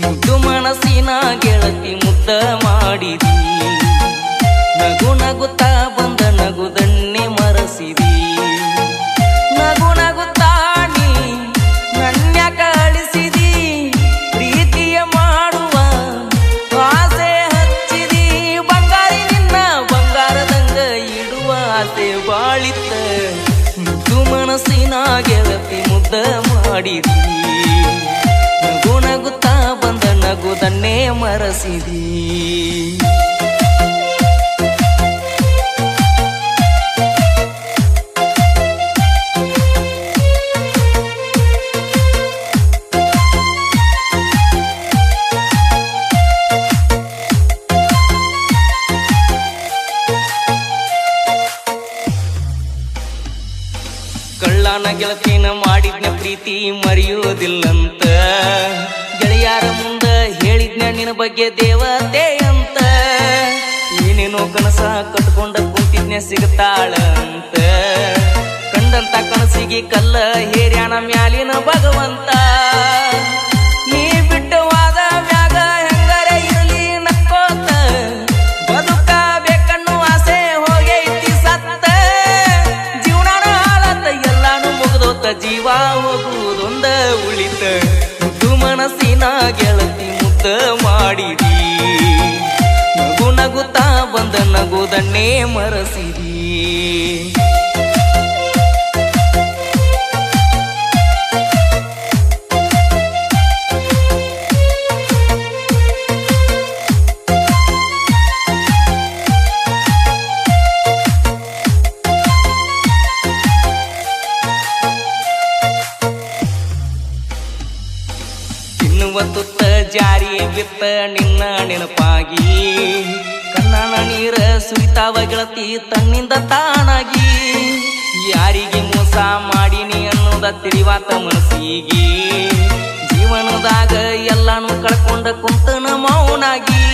ಮುದ್ದು ಮನಸ್ಸಿನ ಗೆಳತಿ ಮುದ್ದ ಮಾಡಿದಿ. ನಗು ನಗುತ್ತಾ ಬಂದ ನಗುದನ್ನೇ ಮರಸಿದಿ. ನಗು ನಗುತ್ತಾ ನೀ ಕಳಿಸಿದಿ. ಪ್ರೀತಿಯ ಮಾಡುವ ಆಸೆ ಹಚ್ಚಿದಿ. ಬಂಗಾರಿ ನಿನ್ನ ಬಂಗಾರದಂಗ ಇಡುವ ಆಸೆ ಬಾಳಿತ್ತ ಮುದ್ದು ಮನಸ್ಸಿನ ಗೆಳತಿ ಮುದ್ದ ಮಾಡಿದಿ. ನಗು ನಗುತ್ತಾ ಬಂದ ನಗುದನ್ನೇ ಮರಸಿದಿ. ಕಳ್ಳನ ಗೆಳತಿನ ಮಾಡಿದ್ನ ಪ್ರೀತಿ ಮರೆಯೋದಿಲ್ಲಂತೆ ಹೇಳಿದ್ನ ನಿನ್ನ ಬಗ್ಗೆ ದೇವತೆ ಅಂತ. ಏನೇನೋ ಕನಸ ಕಟ್ಕೊಂಡ ಕೂತಿದ್ನೆ ಸಿಗತಾಳ ಅಂತ ಕಂಡಂತ ಕನಸಿಗೆ ಕಲ್ಲ ಹೇರ್ಯಾನ ಮ್ಯಾಲಿನ ಭಗವಂತ. ನೀ ಬಿಟ್ಟವಾದ ಮ್ಯಾಗ ಹೆಂಗರೆ ಇರಲಿ ನಕ್ಕೋತ. ಬದುಕಬೇಕನ್ನು ಆಸೆ ಹೋಗೈತಿ ಸತ್ತ. ಜೀವನಾನ ಹಾಳತ್ತ ಎಲ್ಲಾನು ಮುಗ್ದೋತ, ಜೀವ ಹೋಗುವುದೊಂದ ಉಳಿತ. ಮನಸ್ಸಿನ ಗೆಳತಿ ಮುದ್ದ ಮಾಡಿದಿ ನಗು ನಗುತ್ತಾ ಬಂದ ನಗುದನ್ನೇ ಮರಸಿದಿ ತಿನ್ನುವ ತುತ್ತ ಜಾರಿ ಬಿತ್ತ ನಿನ್ನ ನೆನಪಾಗಿ. ಕಣ್ಣನ ನೀರ ಸುರಿತಾವ ಗೆಳತಿ ತನ್ನಿಂದ ತಾನಾಗಿ. ಯಾರಿಗೆ ಮೋಸ ಮಾಡಿನಿ ಅನ್ನೋದ ತಿಳಿವಾತ ಮನಸ್ಸಿಗೆ. ಜೀವನದಾಗ ಎಲ್ಲಾನು ಕಳ್ಕೊಂಡ ಕುಂತನ ಮೌನಾಗಿ.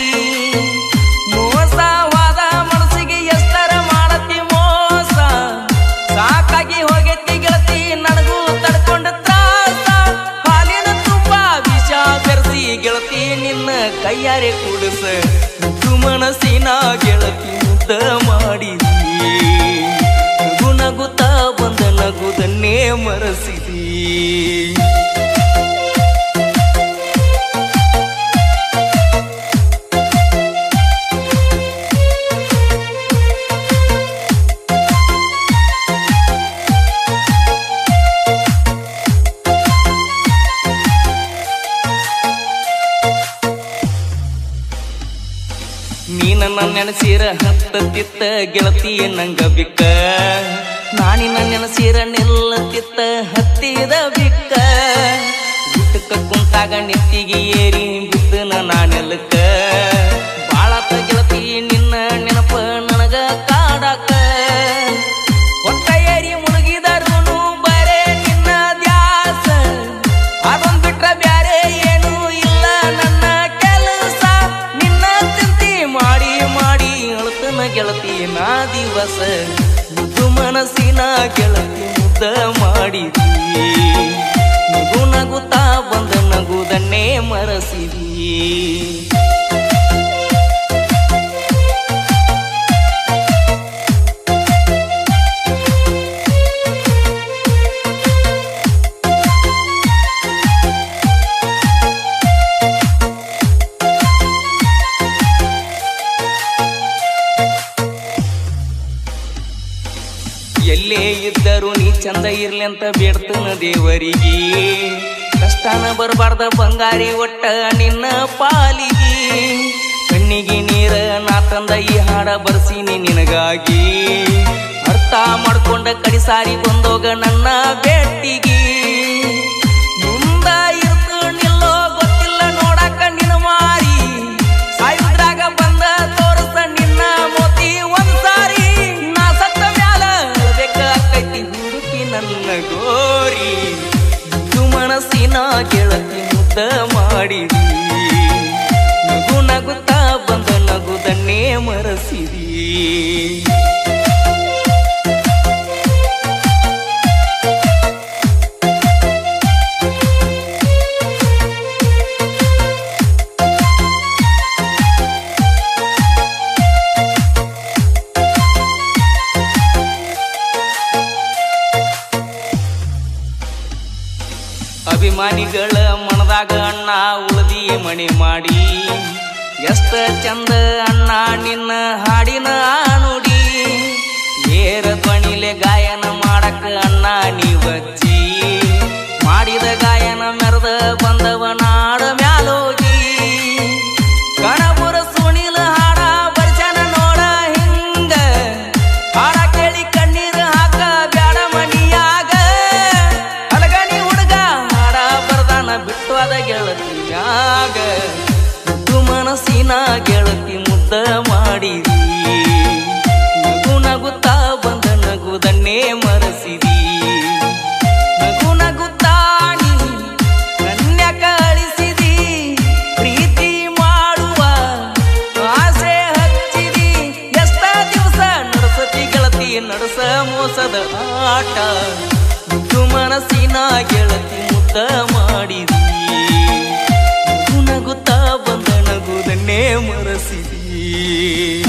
ಕೈಯಾರೆ ಕುಡಿಸ ಮುಖು ಮನಸ್ಸಿನ ಗೆಳತಿ ಮುದ್ದ ಮಾಡಿದಿ. ನಗು ನಗುತ್ತಾ ಬಂದ ನಗುದನ್ನೇ ಮರಸಿದಿ. ನನ್ನ ನೆನಸಿರ ತಿತ್ತ ಗೆಳತಿಯ ನಂಗ ಬಿಕ್ಕ. ನಾನಿನ ನೆನಸಿರ ತಿತ್ತ ಹತ್ತಿದ ಬಿಕ್ಕ. ಗುಟ್ಟಕ ಕುಂತಾಗ ನೆತ್ತಿಗೆ ಏರಿ ಗೆಳತಿ ನಾ ದಿವಸ ಮುದು ಮನಸ್ಸಿನ ಗೆಳತಿ ಮುದ್ದ ಮಾಡಿದಿ. ನಗು ನಗುತ್ತಾ ಬಂದ ನಗುದನ್ನೇ ಮರಸಿದಿ. ಚಂದ ಇರ್ಲಿ ಅಂತ ಬೇಡ್ತನ ದೇವರಿಗೆ. ಕಷ್ಟನ ಬರಬಾರ್ದ ಬಂಗಾರಿ ಒಟ್ಟ ನಿನ್ನ ಪಾಲಿಗೆ. ಕಣ್ಣಿಗೆ ನೀರ ನಾ ತಂದ ಈ ಹಾಡ ಬರ್ಸೀನಿ ನಿನಗಾಗಿ. ಅರ್ಥ ಮಾಡ್ಕೊಂಡ ಕಡಿಸಾರಿ ಬಂದೋಗ ನನ್ನ ಭೇಟಿಗೆ ನಗುತ್ತಾ ಬಂದ ನಗುದನ್ನೇ ಮರಸಿದಿ. ಅಭಿಮಾನಿಗಳ ಮನದಾಗ ಅಣ್ಣ ಉಳದಿ ಮಣಿ ಮಾಡಿ. ಎಷ್ಟ ಚಂದ ಅಣ್ಣ ನಿನ್ನ ಹಾಡಿನ ನುಡಿ. ಮನಸ್ಸಿನ ಗೆಳತಿ ಮುದ್ದ ಮಾಡಿದಿ. ನಗು ನಗುತ್ತಾ ಬಂದ ನಗುದನ್ನೇ ಮರೆಸಿದಿ. ನಗು ನಗುತ್ತಾ ಕನ್ಯ ಕಳಿಸಿದಿ. ಪ್ರೀತಿ ಮಾಡುವ ಆಸೆ ಹಚ್ಚಿದಿ. ಎಷ್ಟ ದಿವಸ ನಡಸತಿ ಗೆಳತಿ ನಡಸ ಮೋಸದ ಆಟ. ನಗು ಮನಸ್ಸಿನ ಗೆಳತಿ ಮುದ್ದ ಮಾಡಿದಿ. ಎಂಬುದನ್ನೇ ಮರಸಿದೀ.